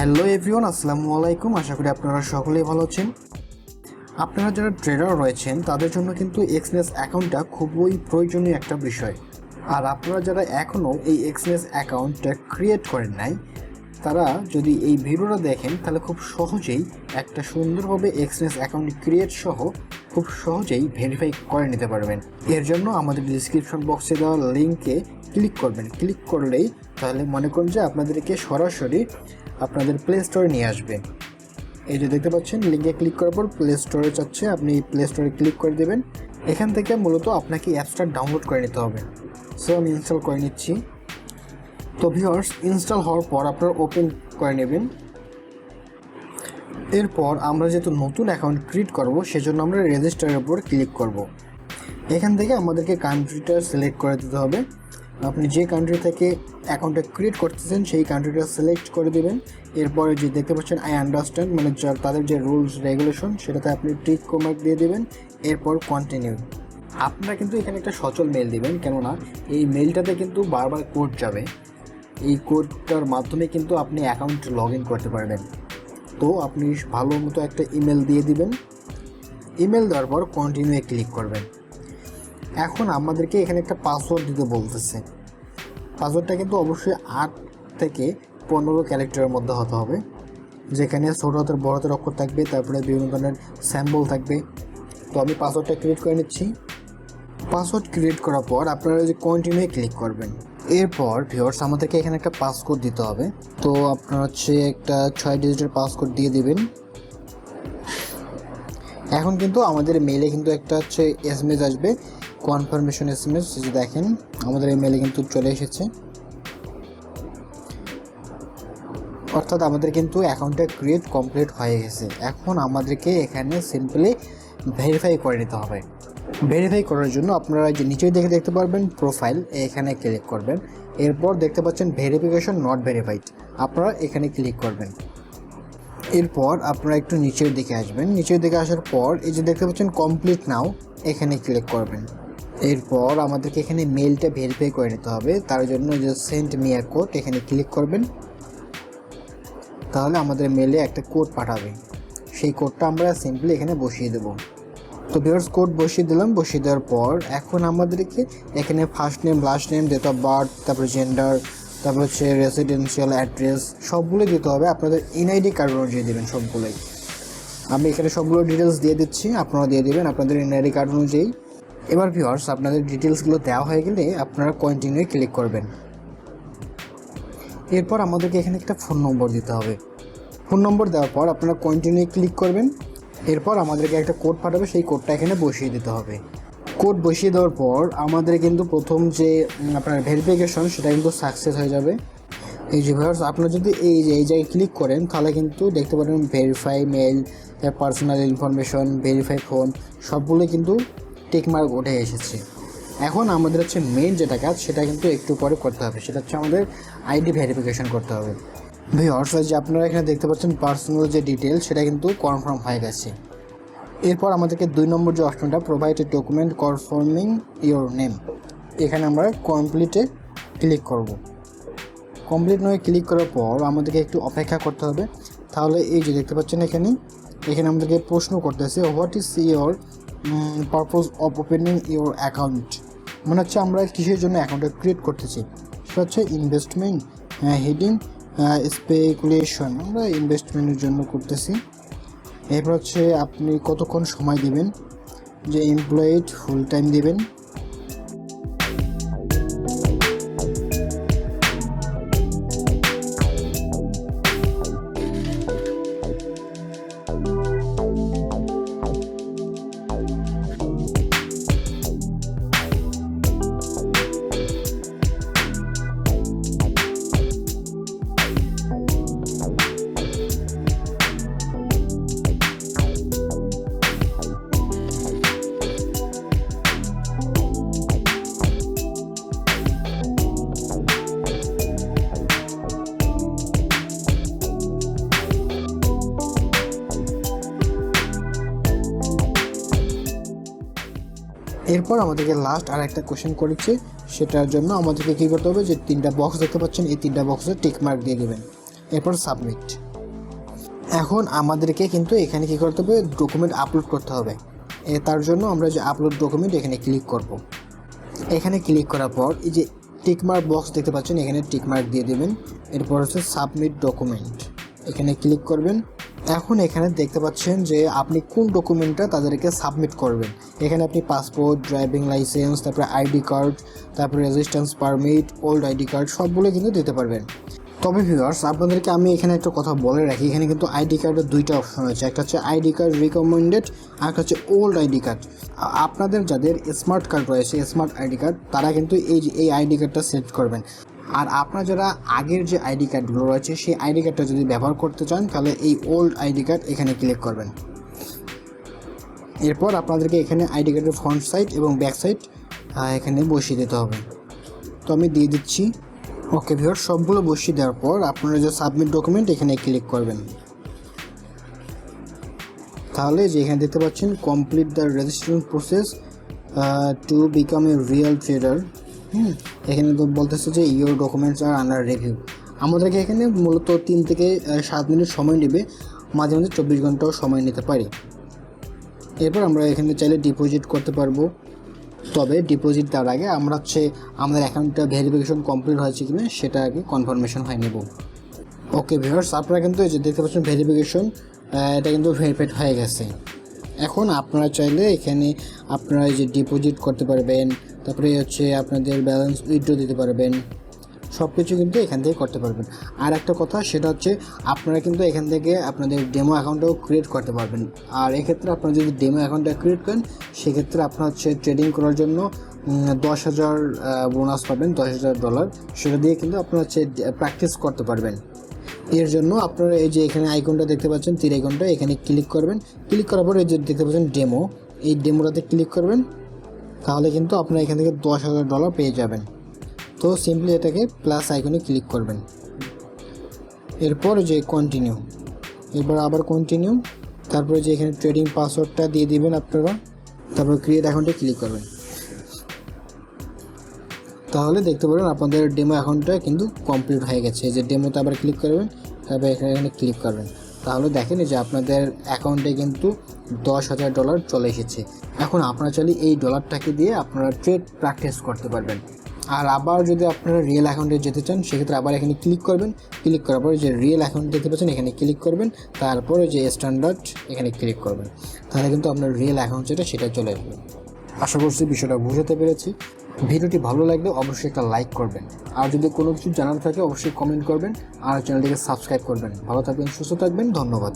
Hello everyone, আসসালামু আলাইকুম। আশা করি আপনারা সকলেই ভালো আছেন। আপনারা যারা ট্রেডার রয়েছেন, তাদের জন্য কিন্তু এক্সনেস অ্যাকাউন্টটা খুবই প্রয়োজনীয় একটা বিষয়। আর আপনারা যারা এখনও এই এক্সনেস অ্যাকাউন্টটা ক্রিয়েট করেন নাই, তারা যদি এই ভিডিওটা দেখেন, তাহলে খুব সহজেই একটা সুন্দরভাবে এক্সনেস অ্যাকাউন্ট ক্রিয়েট সহ খুব সহজেই ভেরিফাই করে নিতে পারবেন। এর জন্য আমাদের ডিসক্রিপশন বক্সে দেওয়া লিঙ্কে ক্লিক করবেন। ক্লিক করলেই তাহলে মনে করুন যে আপনাদেরকে সরাসরি আপনাদের প্লে স্টোরে নিয়ে আসবে। এই যে দেখতে পাচ্ছেন লিঙ্কে ক্লিক করার পর প্লে স্টোরে যাচ্ছে, আপনি প্লে স্টোরে ক্লিক করে দেবেন। এখান থেকে মূলত আপনাকে অ্যাপসটা ডাউনলোড করে নিতে হবে। সো আমি ইনস্টল করে নিচ্ছি। তো ভিউয়ার্স ইনস্টল হওয়ার পর আপনারা ওপেন করে নেবেন। এরপর আমরা যেহেতু নতুন অ্যাকাউন্ট ক্রিয়েট করব, সেজন্য আমরা রেজিস্টারের উপর ক্লিক করব। এখান থেকে আমাদেরকে কান্ট্রিটা সিলেক্ট করে দিতে হবে। আপনি যে কান্ট্রি থেকে অ্যাকাউন্টটা ক্রিয়েট করতেছেন, সেই কান্ট্রিটা সিলেক্ট করে দেবেন। এরপরে যে দেখতে পাচ্ছেন আই আন্ডারস্ট্যান্ড মানে তাদের যে রুলস রেগুলেশন সেটাতে আপনি টিক কোমার্ক দিয়ে দেবেন। এরপর কন্টিনিউ আপনারা কিন্তু এখানে একটা সচল মেল দিবেন, কেননা এই মেলটাতে কিন্তু বারবার কোড যাবে। এই কোডটার মাধ্যমে কিন্তু আপনি অ্যাকাউন্ট লগ ইন করতে পারবেন। তো আপনি ভালো মতো একটা ইমেল দিয়ে দিবেন। ইমেল দেওয়ার পর কন্টিনিউয়ে ক্লিক করবেন। এখন আমাদেরকে এখানে একটা পাসওয়ার্ড দিতে বলতেছে। পাসওয়ার্ডটা কিন্তু অবশ্যই আট থেকে পনেরো ক্যারেক্টারের মধ্যে হতে হবে। যেখানে ছোটো হাতের, বড় হাতের অক্ষর থাকবে, তারপরে বিভিন্ন ধরনের স্যাম্বল থাকবে। তো আমি পাসওয়ার্ডটা ক্রিয়েট করে নিচ্ছি। পাসওয়ার্ড ক্রিয়েট করার পর আপনারা যে কন্টিনিউ ক্লিক করবেন। এরপর ভিওর্স আমাদেরকে এখানে একটা পাসকোড দিতে হবে। তো আপনার হচ্ছে একটা ছয় ডিজিটের পাসকোড দিয়ে দিবেন। এখন কিন্তু আমাদের মেলে কিন্তু একটা হচ্ছে এস আসবে। কনফার্মেশন এস এম এস যে দেখেন, আমাদের এই মেলে কিন্তু চলে এসেছে। অর্থাৎ আমাদের কিন্তু অ্যাকাউন্টটা ক্রিয়েট কমপ্লিট হয়ে গেছে। এখন আমাদেরকে এখানে সিম্পলি ভেরিফাই করে নিতে হবে। ভেরিফাই করার জন্য আপনারা যে নিচেই দেখে দেখতে পারবেন প্রোফাইল এখানে ক্লিক করবেন। এরপর দেখতে পাচ্ছেন ভেরিফিকেশন নট ভেরিফাইড আপনারা এখানে ক্লিক করবেন। এরপর আপনারা একটু নিচের দিকে আসবেন। নিচের দিকে আসার পর এই যে দেখতে পাচ্ছেন কমপ্লিট নাও এখানে ক্লিক করবেন। এরপর আমাদেরকে এখানে মেলটা ভেরিফাই করে নিতে হবে। তার জন্য যে সেন্ড মিয়া কোড এখানে ক্লিক করবেন। তাহলে আমাদের মেলে একটা কোড পাঠাবে। সেই কোডটা আমরা সিম্পলি এখানে বসিয়ে দেবো। তো ভিউয়ার্স কোড বসিয়ে দিলাম। বসিয়ে দেওয়ার পর এখন আমাদেরকে এখানে first name last name date of birth তারপরে জেন্ডার তারপর হচ্ছে রেসিডেন্সিয়াল অ্যাড্রেস সবগুলো দিতে হবে। আপনাদের এনআইডি কার্ড অনুযায়ী দেবেন সবগুলোই। আমি এখানে সবগুলো ডিটেলস দিয়ে দিচ্ছি। আপনারা দিয়ে দেবেন। আপনাদের এনআইডি কার্ড অনুযায়ী এবার ভিউয়ার্স আপনাদের ডিটেলসগুলো দেওয়া হয়ে গেলে আপনারা কন্টিনিউ ক্লিক করবেন। এরপর আমাদেরকে এখানে একটা ফোন নম্বর দিতে হবে। ফোন নম্বর দেওয়ার পর আপনারা কন্টিনিউ ক্লিক করবেন। এরপর আমাদেরকে একটা কোড পাঠাবে, সেই কোডটা এখানে বসিয়ে দিতে হবে। কোড বসিয়ে দেওয়ার পর আমাদের কিন্তু প্রথম যে আপনার ভেরিফিকেশন সেটা কিন্তু সাকসেস হয়ে যাবে। এই যে ভিউয়ার্স আপনারা যদি এই যে, এই জায়গায় ক্লিক করেন, তাহলে কিন্তু দেখতে পারেন verify mail personal information verify phone সবগুলো কিন্তু টেকমার্ক উঠে এসেছে। এখন আমাদের হচ্ছে মেন যেটা কাজ, সেটা কিন্তু একটু পরে করতে হবে। সেটা হচ্ছে আমাদের আইডি ভেরিফিকেশন করতে হবে। ভিউয়ার্স যে আপনারা এখানে দেখতে পাচ্ছেন পার্সোনাল যে ডিটেল সেটা কিন্তু কনফার্ম হয়ে গেছে। এরপর আমাদেরকে দুই নম্বর যে অপশনটা provide document confirming your name এখানে আমরা কমপ্লিটে ক্লিক করব। কমপ্লিট নয় ক্লিক করার পর আমাদেরকে একটু অপেক্ষা করতে হবে। তাহলে এই যে দেখতে পাচ্ছেন এখানে এখানে আমাদেরকে প্রশ্ন করতেছে what is your purpose of opening your account মনে হচ্ছে আমরা কিসের জন্য অ্যাকাউন্টটা ক্রিয়েট করতেছি। সেটা হচ্ছে ইনভেস্টমেন্ট হেডিং স্পেকুলেশন আমরা ইনভেস্টমেন্টের জন্য করতেছি। এরপর হচ্ছে আপনি কতক্ষণ সময় দেবেন? যে এমপ্লয়েড ফুল টাইম দিবেন। এরপর আমাদেরকে লাস্ট আর একটা কোশ্চেন করেছে। সেটার জন্য আমাদেরকে কী করতে হবে? যে তিনটা বক্স দেখতে পাচ্ছেন, এই তিনটা বক্সে টিক মার্ক দিয়ে দেবেন। এরপর সাবমিট এখন আমাদেরকে কিন্তু এখানে কী করতে হবে? ডকুমেন্ট আপলোড করতে হবে। এ তার জন্য আমরা যে আপলোড ডকুমেন্ট এখানে ক্লিক করব। এখানে ক্লিক করার পর এই যে টিকমার্ক বক্স দেখতে পাচ্ছেন, এখানে টিকমার্ক দিয়ে দেবেন। এরপর হচ্ছে সাবমিট ডকুমেন্ট এখানে ক্লিক করবেন। এখন এখানে দেখতে পাচ্ছেন যে আপনি কোন ডকুমেন্টটা তাদেরকে সাবমিট করবেন। এখানে আপনি পাসপোর্ট ড্রাইভিং লাইসেন্স তারপরে আইডি কার্ড তারপরে residence permit old ID card সবগুলো কিন্তু দিতে পারবেন। তবে ভিউয়ার্স আপনাদেরকে আমি এখানে একটা কথা বলে রাখি। এখানে কিন্তু আইডি কার্ডের দুইটা অপশন রয়েছে। একটা হচ্ছে আইডি কার্ড রিকমেন্ডেড আর একটা হচ্ছে ওল্ড আইডি কার্ড আপনাদের যাদের স্মার্ট কার্ড রয়েছে স্মার্ট আইডি কার্ড তারা কিন্তু এই এই আইডি কার্ডটা সিলেক্ট করবেন। আর আপনারা যারা আগের যে আইডি কার্ডগুলো রয়েছে, সেই আইডি কার্ডটা যদি ব্যবহার করতে চান, তাহলে এই ওল্ড আইডি কার্ড এখানে ক্লিক করবেন। এরপর আপনাদেরকে এখানে আইডি কার্ডের ফ্রন্ট সাইড এবং ব্যাক সাইড এখানে বসিয়ে দিতে হবে। তো আমি দিয়ে দিচ্ছি। ওকে ভিওর সবগুলো বসিয়ে দেওয়ার পর আপনারা যে সাবমিট ডকুমেন্ট এখানে ক্লিক করবেন। তাহলে যে এখানে দেখতে পাচ্ছেন complete the registration process to become a real trader hmm এখানে তো বলতেছে যে your documents are under review আমাদেরকে এখানে মূলত তিন থেকে সাত মিনিট সময় নেবে। মাঝে মাঝে চব্বিশ ঘন্টাও সময় নিতে পারি। এরপর আমরা এখানে চাইলে ডিপোজিট করতে পারব। তবে ডিপোজিট দেওয়ার আগে আমরা হচ্ছে আমাদের অ্যাকাউন্টটা ভেরিফিকেশন কমপ্লিট হয়েছে কি না সেটা আগে কনফার্মেশন হয়ে নেব। ওকে ভিউয়ার্স আপনারা কিন্তু এই যে দেখতে পাচ্ছেন ভেরিফিকেশন এটা কিন্তু ভেরিফাইড হয়ে গেছে। এখন আপনারা চাইলে এখানে আপনারা এই যে ডিপোজিট করতে পারবেন তারপরে হচ্ছে আপনাদের ব্যালেন্স উইথড্র দিতে পারবেন। সব কিছু কিন্তু এখান থেকে করতে পারবেন। আর একটা কথা, সেটা হচ্ছে আপনারা কিন্তু এখান থেকে আপনাদের ডেমো অ্যাকাউন্টও ক্রিয়েট করতে পারবেন। আর এক্ষেত্রে আপনারা যদি ডেমো অ্যাকাউন্টটা ক্রিয়েট করেন, সেক্ষেত্রে আপনার হচ্ছে ট্রেডিং করার জন্য দশ হাজার বোনাস পাবেন, দশ হাজার ডলার সেটা দিয়ে কিন্তু আপনারা হচ্ছে প্র্যাকটিস করতে পারবেন। এর জন্য আপনারা এই যে এখানে আইকনটা দেখতে পাচ্ছেন, তীর আইকনটা এখানে ক্লিক করবেন। ক্লিক করার পর এই যে দেখতে পাচ্ছেন ডেমো এই ডেমোটাতে ক্লিক করবেন। তাহলে কিন্তু আপনারা এখান থেকে দশ হাজার ডলার পেয়ে যাবেন। তো সিম্পলি এটাকে প্লাস আইকনে ক্লিক করবেন। এরপর যে কন্টিনিউ এরপর আবার কন্টিনিউ তারপরে যে এখানে ট্রেডিং পাসওয়ার্ডটা দিয়ে দিবেন আপনারা, তারপর ক্রিয়েট অ্যাকাউন্টে ক্লিক করবেন। তাহলে দেখতে পারেন আপনাদের ডেমো অ্যাকাউন্টটা কিন্তু কমপ্লিট হয়ে গেছে। যে ডেমোতে আবার ক্লিক করবেন, তারপর এখানে এখানে ক্লিক করবেন। তাহলে দেখেন যে আপনাদের অ্যাকাউন্টে কিন্তু দশ হাজার ডলার চলে এসেছে। এখন আপনারা চাইলে এই ডলারটাকে দিয়ে আপনারা ট্রেড প্র্যাকটিস করতে পারবেন। আর আবার যদি আপনারা রিয়েল অ্যাকাউন্টে যেতে চান, সেক্ষেত্রে আবার এখানে ক্লিক করবেন। ক্লিক করার পরে যে রিয়েল অ্যাকাউন্ট দেখতে পাচ্ছেন এখানে ক্লিক করবেন। তারপরে যে স্ট্যান্ডার্ড এখানে ক্লিক করবেন। তাহলে কিন্তু আপনার রিয়েল অ্যাকাউন্ট যেটা সেটা চলে আসবে। আশা করছি বিষয়টা বুঝাতে পেরেছি। ভিডিওটি ভালো লাগলে অবশ্যই একটা লাইক করবেন। আর যদি কোনো কিছু জানার থাকে, অবশ্যই কমেন্ট করবেন। আর চ্যানেলটিকে সাবস্ক্রাইব করবেন। ভালো থাকবেন, সুস্থ থাকবেন, ধন্যবাদ।